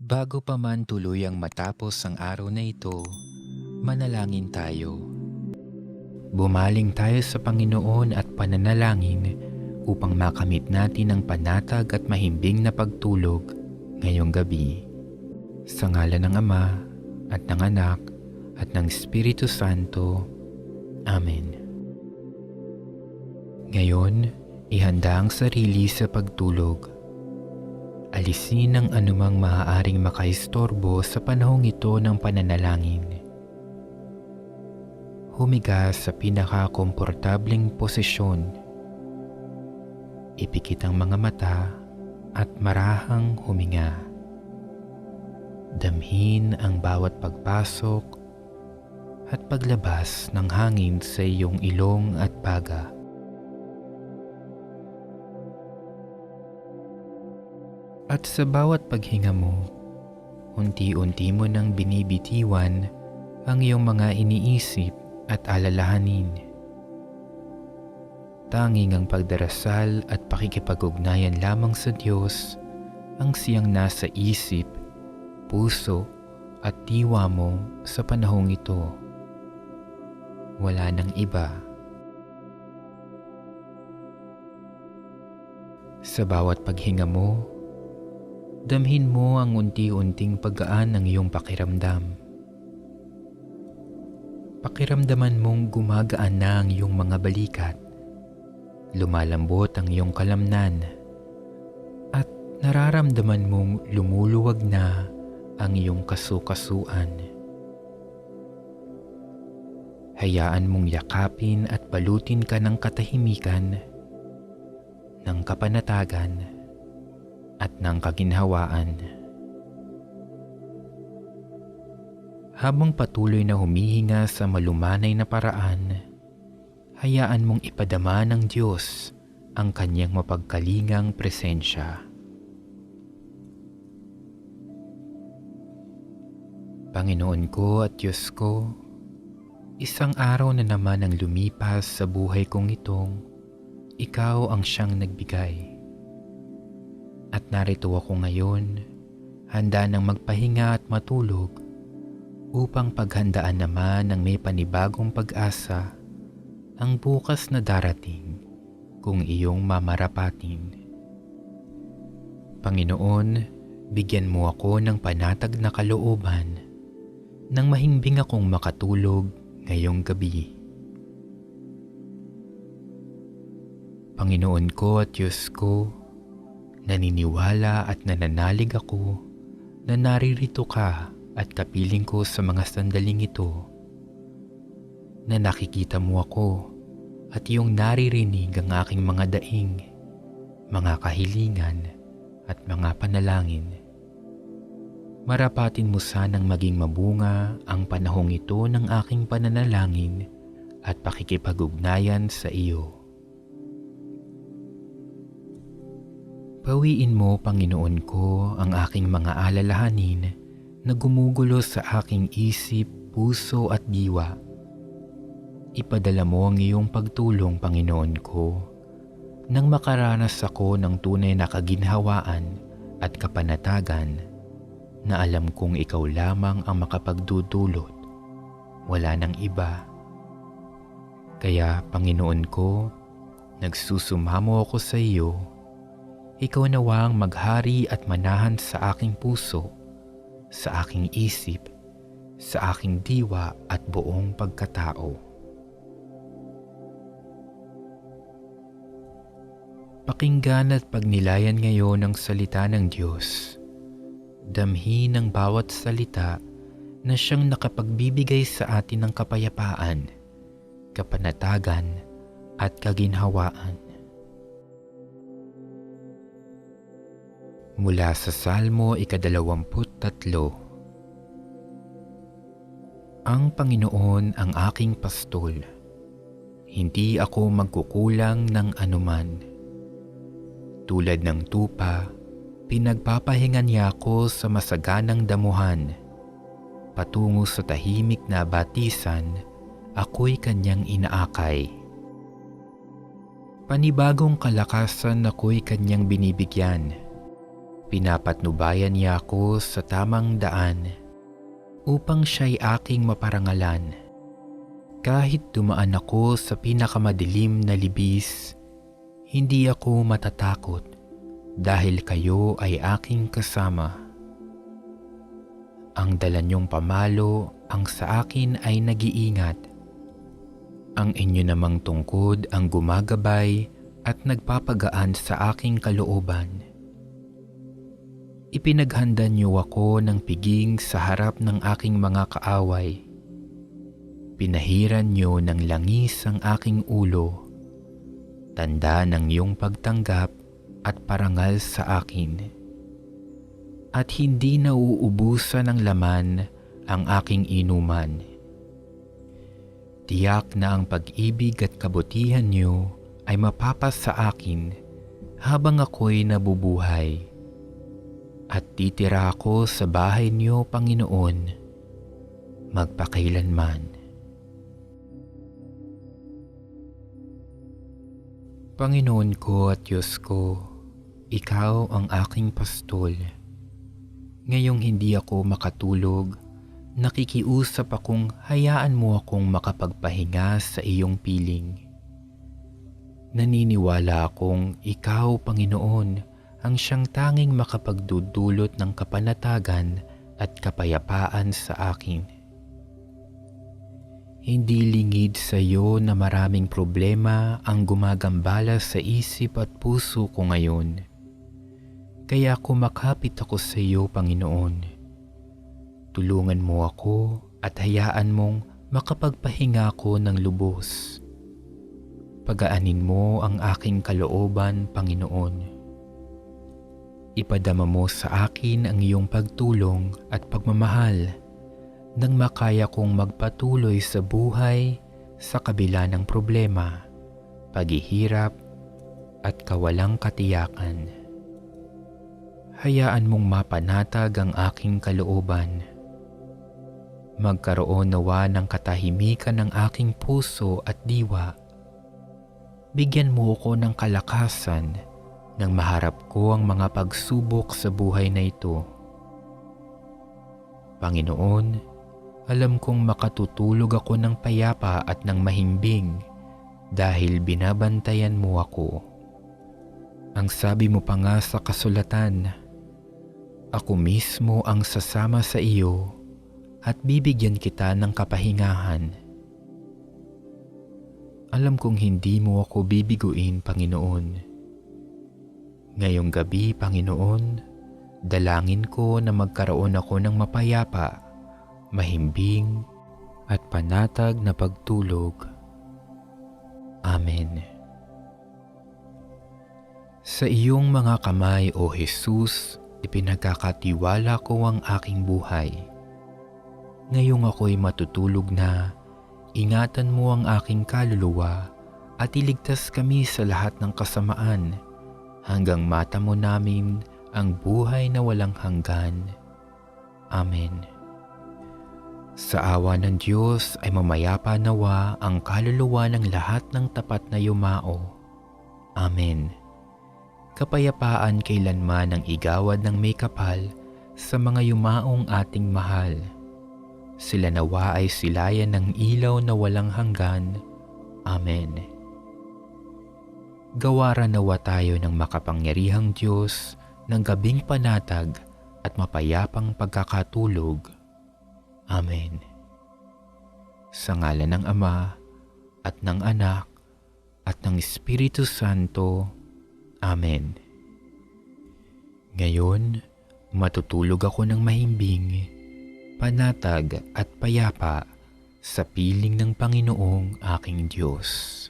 Bago pa man tuluyang matapos ang araw na ito, manalangin tayo. Bumaling tayo sa Panginoon at pananalangin upang makamit natin ang panatag at mahimbing na pagtulog ngayong gabi. Sa ngala ng Ama at ng Anak at ng Espiritu Santo. Amen. Ngayon, ihanda ang sarili sa pagtulog. Alisin ang anumang maaaring makaistorbo sa panahong ito ng pananalangin. Humiga sa pinaka-komportabling posisyon. Ipikit ang mga mata at marahang huminga. Damhin ang bawat pagpasok at paglabas ng hangin sa iyong ilong at baga. At sa bawat paghinga mo, unti-unti mo nang binibitiwan ang iyong mga iniisip at alalahanin. Tanging ang pagdarasal at pakikipag-ugnayan lamang sa Diyos ang siyang nasa isip, puso at diwa mo sa panahong ito. Wala nang iba. Sa bawat paghinga mo, damhin mo ang unti-unting paggaan ng iyong pakiramdam. Pakiramdaman mong gumagaan na ang iyong mga balikat. Lumalambot ang iyong kalamnan. At nararamdaman mong lumuluwag na ang iyong kasukasuan. Hayaan mong yakapin at balutin ka ng katahimikan, ng kapanatagan, at ng kaginhawaan. Habang patuloy na humihinga sa malumanay na paraan, hayaan mong ipadama ng Diyos ang kanyang mapagkalingang presensya. Panginoon ko at Diyos ko, isang araw na naman ang lumipas sa buhay kong itong ikaw ang siyang nagbigay. At narito ako ngayon, handa ng magpahinga at matulog upang paghandaan naman ng may panibagong pag-asa ang bukas na darating kung iyong mamarapatin. Panginoon, bigyan mo ako ng panatag na kalooban nang mahimbing akong makatulog ngayong gabi. Panginoon ko at Diyos ko, naniniwala at nananalig ako na naririto ka at kapiling ko sa mga sandaling ito na nakikita mo ako at iyong naririnig ang aking mga daing, mga kahilingan at mga panalangin. Marapatin mo sanang maging mabunga ang panahong ito ng aking pananalangin at pakikipag-ugnayan sa iyo. Pawiin mo, Panginoon ko, ang aking mga alalahanin na gumugulo sa aking isip, puso at diwa. Ipadala mo ang iyong pagtulong, Panginoon ko, nang makaranas ako ng tunay na kaginhawaan at kapanatagan na alam kong ikaw lamang ang makapagdudulot. Wala nang iba. Kaya, Panginoon ko, nagsusumamo ako sa iyo. Ikaw nawang maghari at manahan sa aking puso sa aking isip, sa aking diwa at buong pagkatao. Pakinggan at pagnilayan ngayon ang salita ng Diyos. Damhin ng bawat salita na siyang nakapagbibigay sa atin ng kapayapaan, kapanatagan at kaginhawaan. Mula sa Salmo ikadalawamput tatlo Ang Panginoon ang aking pastol. Hindi ako magkukulang ng anuman. Tulad ng tupa, pinagpapahingan niya ako sa masaganang damuhan. Patungo sa tahimik na batisan, ako'y kanyang inaakay. Panibagong kalakasan ako'y kanyang binibigyan Pinapatnubayan niya ako sa tamang daan upang siya'y aking maparangalan. Kahit dumaan ako sa pinakamadilim na libis, hindi ako matatakot dahil kayo ay aking kasama. Ang dala niyong pamalo ang sa akin ay nag-iingat. Ang inyo namang tungkod ang gumagabay at nagpapagaan sa aking kalooban. Ipinaghanda niyo ako ng piging sa harap ng aking mga kaaway. Pinahiran niyo ng langis ang aking ulo. Tanda ng iyong pagtanggap at parangal sa akin. At hindi nauubusan ng laman ang aking inuman. Tiyak na ang pag-ibig at kabutihan niyo ay mapapas sa akin habang ako'y nabubuhay at titira ako sa bahay niyo, Panginoon, magpakailanman. Panginoon ko at Diyos ko, Ikaw ang aking pastol. Ngayong hindi ako makatulog, nakikiusap akong hayaan mo akong makapagpahinga sa iyong piling. Naniniwala akong Ikaw, Panginoon, ang siyang tanging makapagdudulot ng kapanatagan at kapayapaan sa akin. Hindi lingid sa iyo na maraming problema ang gumagambala sa isip at puso ko ngayon. Kaya kumakapit ako sa iyo, Panginoon. Tulungan mo ako at hayaan mong makapagpahinga ko ng lubos. Pagaanin mo ang aking kalooban, Panginoon Ipadama mo sa akin ang iyong pagtulong at pagmamahal nang makaya kong magpatuloy sa buhay sa kabila ng problema, paghihirap at kawalang katiyakan. Hayaan mong mapanatag ang aking kalooban. Magkaroon nawa ng katahimikan ng aking puso at diwa. Bigyan mo ako ng kalakasan nang maharap ko ang mga pagsubok sa buhay na ito. Panginoon, alam kong makatutulog ako ng payapa at ng mahimbing dahil binabantayan mo ako. Ang sabi mo pa nga sa kasulatan, ako mismo ang sasama sa iyo at bibigyan kita ng kapahingahan. Alam kong hindi mo ako bibiguin, Panginoon Ngayong gabi, Panginoon, dalangin ko na magkaroon ako ng mapayapa, mahimbing, at panatag na pagtulog. Amen. Sa iyong mga kamay, O Jesus, ipinagkakatiwala ko ang aking buhay. Ngayong ako'y matutulog na, ingatan mo ang aking kaluluwa at iligtas kami sa lahat ng kasamaan hanggang mata mo namin ang buhay na walang hanggan. Amen. Sa awa ng Diyos ay mamayapa nawa ang kaluluwa ng lahat ng tapat na yumao. Amen. Kapayapaan kailanman ang igawad ng may kapal sa mga yumaong ating mahal. Sila nawa ay silayan ng ilaw na walang hanggan. Amen. Gawaran nawa tayo ng makapangyarihang Diyos ng gabing panatag at mapayapang pagkakatulog. Amen. Sa ngala ng Ama at ng Anak at ng Espiritu Santo. Amen. Ngayon, matutulog ako ng mahimbing, panatag at payapa sa piling ng Panginoong aking Diyos.